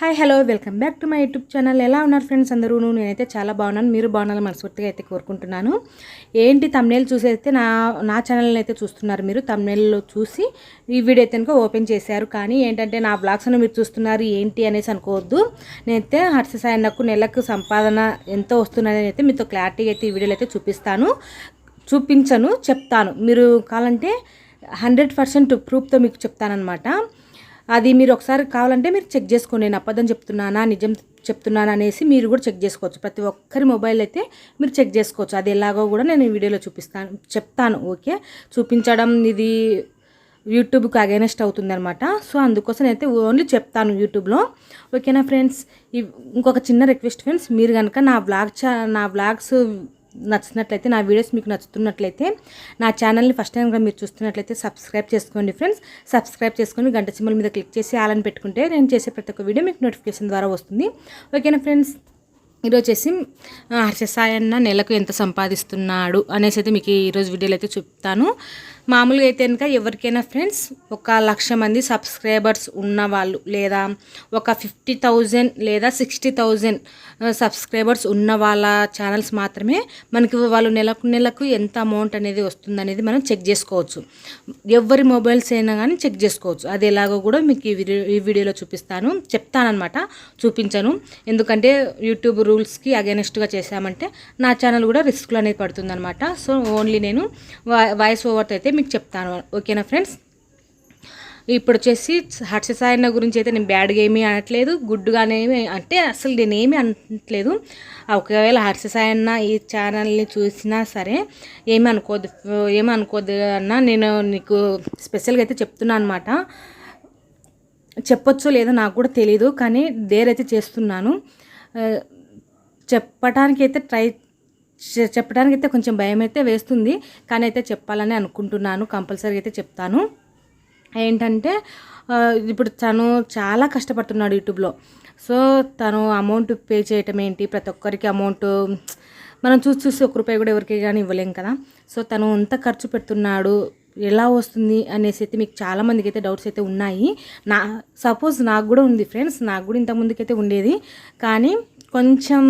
Hi hello welcome back to my YouTube channel. ఎలా ఉన్నారు friends అందరూ? నేనైతే చాలా బాగున్నాను. మీరు బాగున్నాను మనస్ఫూర్తిగా అయితే కోరుకుంటున్నాను. ఏంటి తమ్నేల్ చూసైతే నా నా ఛానల్ని అయితే చూస్తున్నారు మీరు. తమ్నేల్లో చూసి ఈ వీడియో అయితే కనుక ఓపెన్ చేశారు. కానీ ఏంటంటే నా బ్లాగ్స్ను మీరు చూస్తున్నారు. ఏంటి అనేసి అనుకోవద్దు. నేనైతే హర్షసాయి నాకు నెలకు సంపాదన ఎంత వస్తున్నదని అయితే మీతో క్లారిటీగా అయితే ఈ వీడియోలో అయితే చూపిస్తాను. చూపించను చెప్తాను. మీరు కావాలంటే హండ్రెడ్ పర్సెంట్ ప్రూఫ్తో మీకు చెప్తానమాట అది మీరు ఒకసారి కావాలంటే మీరు చెక్ చేసుకోండి. నేను అబద్ధం చెప్తున్నానా నిజం చెప్తున్నాను అనేసి మీరు కూడా చెక్ చేసుకోవచ్చు. ప్రతి ఒక్కరి మొబైల్ అయితే మీరు చెక్ చేసుకోవచ్చు. అది ఎలాగో కూడా నేను ఈ వీడియోలో చూపిస్తాను చెప్తాను. ఓకే? చూపించడం ఇది యూట్యూబ్కి అగైనెస్ట్ అవుతుందన్నమాట. సో అందుకోసం అయితే ఓన్లీ చెప్తాను యూట్యూబ్లో. ఓకేనా ఫ్రెండ్స్? ఇంకొక చిన్న రిక్వెస్ట్ ఫ్రెండ్స్ మీరు కనుక నా బ్లాగ్ చా నా బ్లాగ్స్ నచ్చినట్లయితే నా వీడియోస్ మీకు నచ్చుతున్నట్లయితే నా ఛానల్ని ఫస్ట్ టైం కూడా మీరు చూస్తున్నట్లయితే సబ్స్క్రైబ్ చేసుకోండి ఫ్రెండ్స్. సబ్స్క్రైబ్ చేసుకొని గంట సింబల్ మీద క్లిక్ చేసి ఆలని పెట్టుకుంటే నేను చేసే ప్రతి ఒక్క వీడియో మీకు నోటిఫికేషన్ ద్వారా వస్తుంది. ఓకేనా ఫ్రెండ్స్? ఈరోజు వచ్చేసి హర్షసాయన్న నెలకు ఎంత సంపాదిస్తున్నాడు అనేసి అయితే మీకు ఈరోజు వీడియోలో అయితే చెప్తాను. మామూలుగా అయితే కనుక ఎవరికైనా ఫ్రెండ్స్ ఒక లక్ష మంది సబ్స్క్రైబర్స్ ఉన్నవాళ్ళు లేదా ఒక ఫిఫ్టీ థౌజండ్ లేదా సిక్స్టీ థౌజండ్ సబ్స్క్రైబర్స్ ఉన్న వాళ్ళ ఛానల్స్ మాత్రమే మనకి వాళ్ళు నెలకు నెలకు ఎంత అమౌంట్ అనేది వస్తుందనేది మనం చెక్ చేసుకోవచ్చు. ఎవరి మొబైల్స్ అయినా కానీ చెక్ చేసుకోవచ్చు. అది ఎలాగో కూడా మీకు ఈ వీడియో ఈ వీడియోలో చూపిస్తాను. చెప్తానమాట చూపించను. ఎందుకంటే యూట్యూబ్ రూల్స్కి అగెనెస్ట్గా చేశామంటే నా ఛానల్ కూడా రిస్క్లు అనేది పడుతుందన్నమాట. సో ఓన్లీ నేను వాయిస్ ఓవర్తో అయితే మీకు చెప్తాను. ఓకేనా ఫ్రెండ్స్? ఇప్పుడు వచ్చేసి హర్షసాయన్న గురించి అయితే నేను బ్యాడ్గా ఏమీ అనట్లేదు గుడ్డుగానే అంటే అసలు నేను ఏమీ అనట్లేదు. ఒకవేళ హర్షసాయన్న ఈ ఛానల్ని చూసినా సరే ఏమీ అనుకోదు ఏమీ అనుకోదు అన్న నేను నీకు స్పెషల్గా అయితే చెప్తున్నాను అనమాట చెప్పొచ్చో లేదో నాకు కూడా తెలీదు కానీ దేరైతే చేస్తున్నాను. చెప్పటానికి అయితే ట్రై చెప్పడానికి అయితే కొంచెం భయం అయితే వేస్తుంది. కానీ అయితే చెప్పాలని అనుకుంటున్నాను. కంపల్సరీ అయితే చెప్తాను. ఏంటంటే ఇప్పుడు తను చాలా కష్టపడుతున్నాడు యూట్యూబ్లో. సో తను అమౌంట్ పే చేయటం ఏంటి? ప్రతి ఒక్కరికి అమౌంట్ మనం చూసి చూసి ఒక రూపాయి కూడా ఎవరికి కానీ ఇవ్వలేం కదా. సో తను ఎంత ఖర్చు పెడుతున్నాడు? ఎలా వస్తుంది? అనేసి అయితే మీకు చాలామందికి అయితే డౌట్స్ అయితే ఉన్నాయి. నా సపోజ్ నాకు కూడా ఉంది ఫ్రెండ్స్. నాకు కూడా ఇంతకుముందుకైతే ఉండేది. కానీ కొంచెం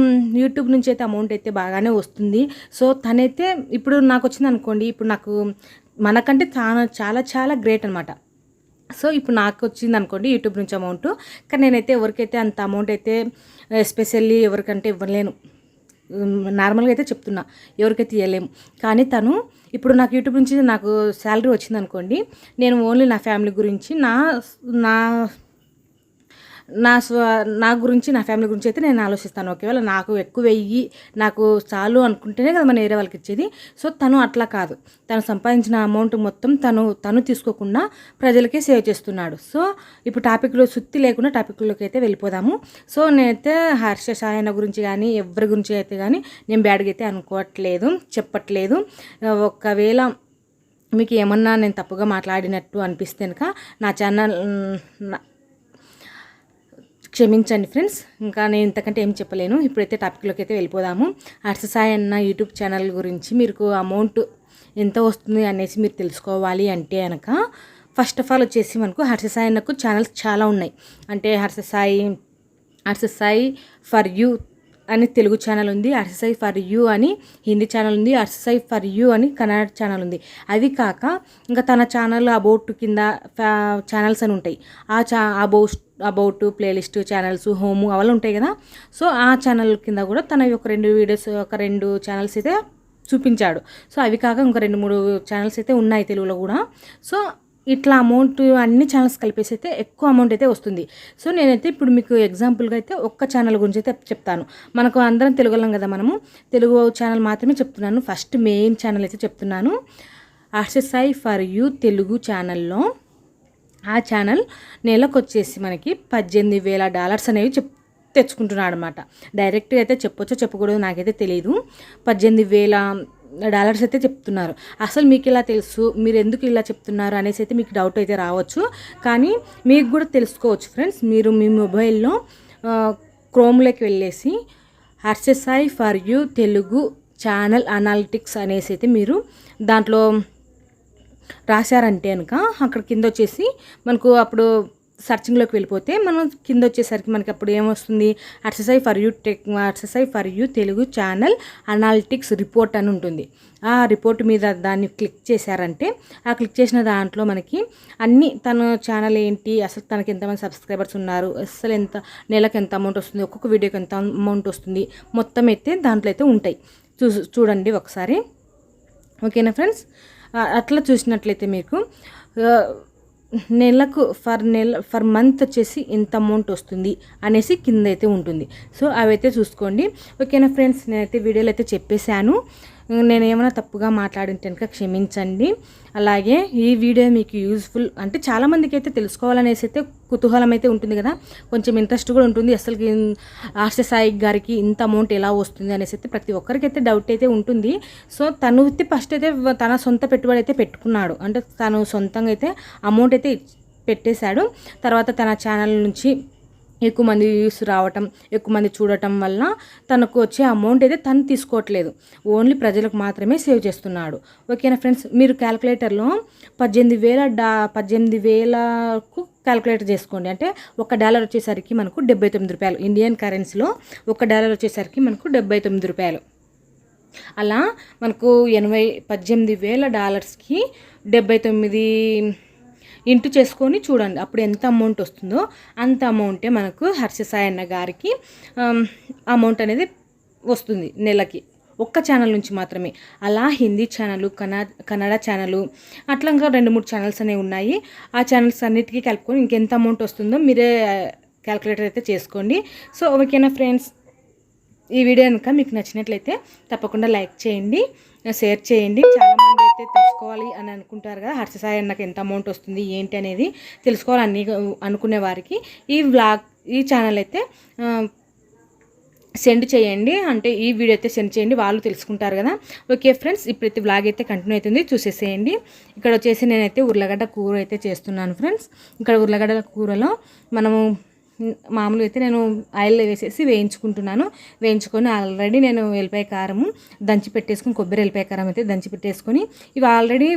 యూట్యూబ్ నుంచి అయితే అమౌంట్ అయితే బాగానే వస్తుంది. సో తనైతే ఇప్పుడు నాకు వచ్చింది అనుకోండి ఇప్పుడు నాకు మనకంటే చాలా చాలా చాలా గ్రేట్ అనమాట సో ఇప్పుడు నాకు వచ్చింది అనుకోండి యూట్యూబ్ నుంచి అమౌంట్ కానీ నేనైతే ఎవరికైతే అంత అమౌంట్ అయితే ఎస్పెషల్లీ ఎవరికంటే ఇవ్వలేను. నార్మల్గా అయితే చెప్తున్నా ఎవరికైతే ఇవ్వలేము కానీ తను ఇప్పుడు నాకు యూట్యూబ్ నుంచి నాకు శాలరీ వచ్చింది అనుకోండి నేను ఓన్లీ నా ఫ్యామిలీ గురించి నా నా నా స్వ నా గురించి నా ఫ్యామిలీ గురించి అయితే నేను ఆలోచిస్తాను. ఒకవేళ నాకు ఎక్కువ వెయ్యి నాకు చాలు అనుకుంటేనే కదా మన వేరే వాళ్ళకి ఇచ్చేది. సో తను అట్లా కాదు. తను సంపాదించిన అమౌంట్ మొత్తం తను తను తీసుకోకుండా ప్రజలకే సేవ్ చేస్తున్నాడు. సో ఇప్పుడు టాపిక్లో సుత్తి లేకుండా టాపిక్లోకి అయితే వెళ్ళిపోదాము. సో నేనైతే హర్ష సాయన గురించి కానీ ఎవరి గురించి అయితే కానీ నేను బ్యాడ్గా అయితే అనుకోవట్లేదు చెప్పట్లేదు. ఒకవేళ మీకు ఏమన్నా నేను తప్పుగా మాట్లాడినట్టు అనిపిస్తే కనుక నా ఛానల్ క్షమించండి ఫ్రెండ్స్. ఇంకా నేను ఇంతకంటే ఏం చెప్పలేను. ఇప్పుడైతే టాపిక్లోకి అయితే వెళ్ళిపోదాము. అర్ససాయి అన్న యూట్యూబ్ ఛానల్ గురించి మీకు అమౌంట్ ఎంత వస్తుంది అనేసి మీరు తెలుసుకోవాలి అంటే కనుక ఫస్ట్ ఆఫ్ ఆల్ వచ్చేసి మనకు హర్షసాయి అన్నకు ఛానల్స్ చాలా ఉన్నాయి. అంటే హర్షసాయి హర్షసాయి ఫర్ యూ అని తెలుగు ఛానల్ ఉంది అర్ససై ఫర్ యూ అని హిందీ ఛానల్ ఉంది అర్ససై ఫర్ యూ అని కన్నడ ఛానల్ ఉంది. అవి కాక ఇంకా తన ఛానల్ అబౌట్ కింద ఛానల్స్ అని ఉంటాయి. ఆ చా about about playlist channels home అవన్నీ ఉంటాయి కదా. సో ఆ ఛానల్ కింద కూడా తన ఒక రెండు వీడియోస్ ఒక రెండు ఛానల్స్ అయితే చూపించాడు. సో అవి కాక ఇంకా రెండు మూడు ఛానల్స్ అయితే ఉన్నాయి తెలుగులో కూడా. సో ఇట్లా అమౌంట్ అన్ని ఛానల్స్ కలిపేసి అయితే ఎక్కువ అమౌంట్ అయితే వస్తుంది. సో నేనైతే ఇప్పుడు మీకు ఎగ్జాంపుల్గా అయితే ఒక్క ఛానల్ గురించి అయితే చెప్తాను. మనకు అందరం తెలుగులం కదా మనము. తెలుగు ఛానల్ మాత్రమే చెప్తున్నాను. ఫస్ట్ మెయిన్ ఛానల్ అయితే చెప్తున్నాను. ఆర్సెస్ఐ ఫర్ యూ తెలుగు ఛానల్లో ఆ ఛానల్ నెలకు వచ్చేసి మనకి పద్దెనిమిది వేల డాలర్స్ అనేవి చెప్ తెచ్చుకుంటున్నాడు అనమాట డైరెక్ట్గా అయితే చెప్పొచ్చో చెప్పకూడదు నాకైతే తెలియదు పద్దెనిమిది వేల డాలర్స్ అయితే చెప్తున్నారు. అసలు మీకు ఇలా తెలుసు? మీరు ఎందుకు ఇలా చెప్తున్నారు? అనేసి అయితే మీకు డౌట్ అయితే రావచ్చు. కానీ మీకు కూడా తెలుసుకోవచ్చు ఫ్రెండ్స్ మీరు మీ మొబైల్లో క్రోమ్లోకి వెళ్ళేసి Harshasai for you Telugu channel analytics అనేసి అయితే మీరు దాంట్లో రాశారంటే కనుక అక్కడ కింద వచ్చేసి మనకు అప్పుడు సర్చింగ్లోకి వెళ్ళిపోతే మనం కింద వచ్చేసరికి మనకి అప్పుడు ఏమొస్తుంది? Exercise for you tech exercise for you Telugu channel analytics report అని ఉంటుంది. ఆ రిపోర్ట్ మీద దాన్ని క్లిక్ చేశారంటే ఆ క్లిక్ చేసిన దాంట్లో మనకి అన్ని తన ఛానల్ ఏంటి? అసలు తనకి ఎంతమంది సబ్స్క్రైబర్స్ ఉన్నారు? అసలు ఎంత నెలకు ఎంత అమౌంట్ వస్తుంది? ఒక్కొక్క వీడియోకి ఎంత అమౌంట్ వస్తుంది? మొత్తం అయితే దాంట్లో అయితే ఉంటాయి. చూ చూడండి ఒకసారి. ఓకేనా ఫ్రెండ్స్ అట్లా చూసినట్లయితే మీకు నెలకు ఫర్ నెల ఫర్ మంత్ వచ్చేసి ఎంత అమౌంట్ వస్తుంది అనేసి కింద అయితే ఉంటుంది. సో అవైతే చూసుకోండి. ఓకేనా ఫ్రెండ్స్? నేనైతే వీడియోలో అయితే చెప్పేశాను. నేను ఏమైనా తప్పుగా మాట్లాడింటే కనుక క్షమించండి. అలాగే ఈ వీడియో మీకు యూజ్ఫుల్ అంటే చాలామందికి అయితే తెలుసుకోవాలనేసి అయితే కుతూహలం అయితే ఉంటుంది కదా. కొంచెం ఇంట్రెస్ట్ కూడా ఉంటుంది. అసలు ఆశ సాయి గారికి ఇంత అమౌంట్ ఎలా వస్తుంది అనేసి అయితే ప్రతి ఒక్కరికి అయితే డౌట్ అయితే ఉంటుంది. సో తను ఫస్ట్ అయితే తన సొంత పెట్టుబడి అయితే పెట్టుకున్నాడు. అంటే తను సొంతంగా అయితే అమౌంట్ అయితే పెట్టేశాడు. తర్వాత తన ఛానల్ నుంచి ఎక్కువ మంది వ్యూస్ రావటం ఎక్కువ మంది చూడటం వల్ల తనకు వచ్చే అమౌంట్ అయితే తను తీసుకోవట్లేదు. ఓన్లీ ప్రజలకు మాత్రమే సేవ్ చేస్తున్నాడు. ఓకేనా ఫ్రెండ్స్ మీరు క్యాలిక్యులేటర్లో పద్దెనిమిది వేల డా పద్దెనిమిది వేలకు క్యాలిక్యులేటర్ చేసుకోండి. అంటే ఒక డాలర్ వచ్చేసరికి మనకు డెబ్బై తొమ్మిది రూపాయలు. ఇండియన్ కరెన్సీలో ఒక డాలర్ వచ్చేసరికి మనకు డెబ్బై తొమ్మిది రూపాయలు. అలా మనకు ఎనభై పద్దెనిమిది వేల డాలర్స్కి డెబ్బై తొమ్మిది ఇంటూ చేసుకొని చూడండి అప్పుడు ఎంత అమౌంట్ వస్తుందో అంత అమౌంటే మనకు హర్షసాయి అన్న గారికి అమౌంట్ అనేది వస్తుంది నెలకి. ఒక్క ఛానల్ నుంచి మాత్రమే. అలా హిందీ ఛానల్ కన్నా కన్నడ ఛానల్ అట్లా ఇంకా రెండు మూడు ఛానల్స్ అనేవి ఉన్నాయి. ఆ ఛానల్స్ అన్నిటికీ కలుపుకొని ఇంకెంత అమౌంట్ వస్తుందో మీరే క్యాల్కులేటర్ అయితే చేసుకోండి. సో ఓకేనా ఫ్రెండ్స్ ఈ వీడియో కనుక మీకు నచ్చినట్లయితే తప్పకుండా లైక్ చేయండి షేర్ చేయండి. చాలామంది అయితే తెలుసుకోవాలి అని అనుకుంటారు కదా హర్షసాయి నాకు ఎంత అమౌంట్ వస్తుంది ఏంటి అనేది తెలుసుకోవాలని అనుకునే వారికి ఈ వ్లాగ్ ఈ ఛానల్ అయితే సెండ్ చేయండి. అంటే ఈ వీడియో అయితే సెండ్ చేయండి వాళ్ళు తెలుసుకుంటారు కదా. ఓకే ఫ్రెండ్స్ ఇప్పుడైతే వ్లాగ్ అయితే కంటిన్యూ అవుతుంది చూసేసేయండి. ఇక్కడ వచ్చేసి నేనైతే ఉర్లగడ్డ కూర అయితే చేస్తున్నాను ఫ్రెండ్స్ ఇక్కడ ఉర్లగడ్డ కూరలో మనము మామూలుగా అయితే నేను ఆయిల్లో వేసేసి వేయించుకుంటున్నాను. వేయించుకొని ఆల్రెడీ నేను వెల్లిపాయ కారము దంచి పెట్టేసుకుని కొబ్బరి వెల్లిపాయ కారం అయితే దంచి పెట్టేసుకొని ఇవి ఆల్రెడీ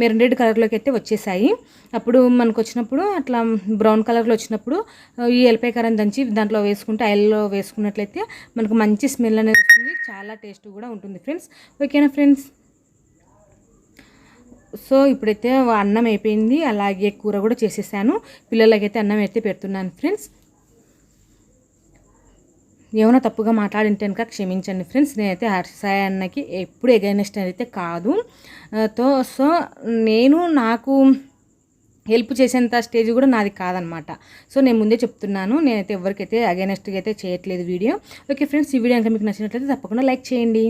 మెరూన్ రెడ్ కలర్లోకి అయితే వచ్చేసాయి. అప్పుడు మనకు వచ్చినప్పుడు అట్లా బ్రౌన్ కలర్లో వచ్చినప్పుడు ఈ ఎల్లిపాయ కారం దంచి దాంట్లో వేసుకుంటే ఆయిల్లో వేసుకున్నట్లయితే మనకు మంచి స్మెల్ అనేది వస్తుంది. చాలా టేస్ట్ కూడా ఉంటుంది ఫ్రెండ్స్. ఓకేనా ఫ్రెండ్స్? సో ఇప్పుడైతే అన్నం అయిపోయింది. అలాగే కూర కూడా చేసేసాను. పిల్లలకైతే అన్నం అయితే పెడుతున్నాను ఫ్రెండ్స్. ఏమైనా తప్పుగా మాట్లాడింటే కనుక క్షమించండి ఫ్రెండ్స్. నేనైతే హర్షసాయి అన్నకి ఎప్పుడు ఎగైనెస్ట్ అయితే కాదు. తో సో నేను నాకు హెల్ప్ చేసేంత స్టేజ్ కూడా నాది కాదనమాట. సో నేను ముందే చెప్తున్నాను. నేనైతే ఎవరికైతే అగైనెస్ట్గా అయితే చేయట్లేదు వీడియో. ఓకే ఫ్రెండ్స్ ఈ వీడియో కనుక మీకు నచ్చినట్లయితే తప్పకుండా లైక్ చేయండి.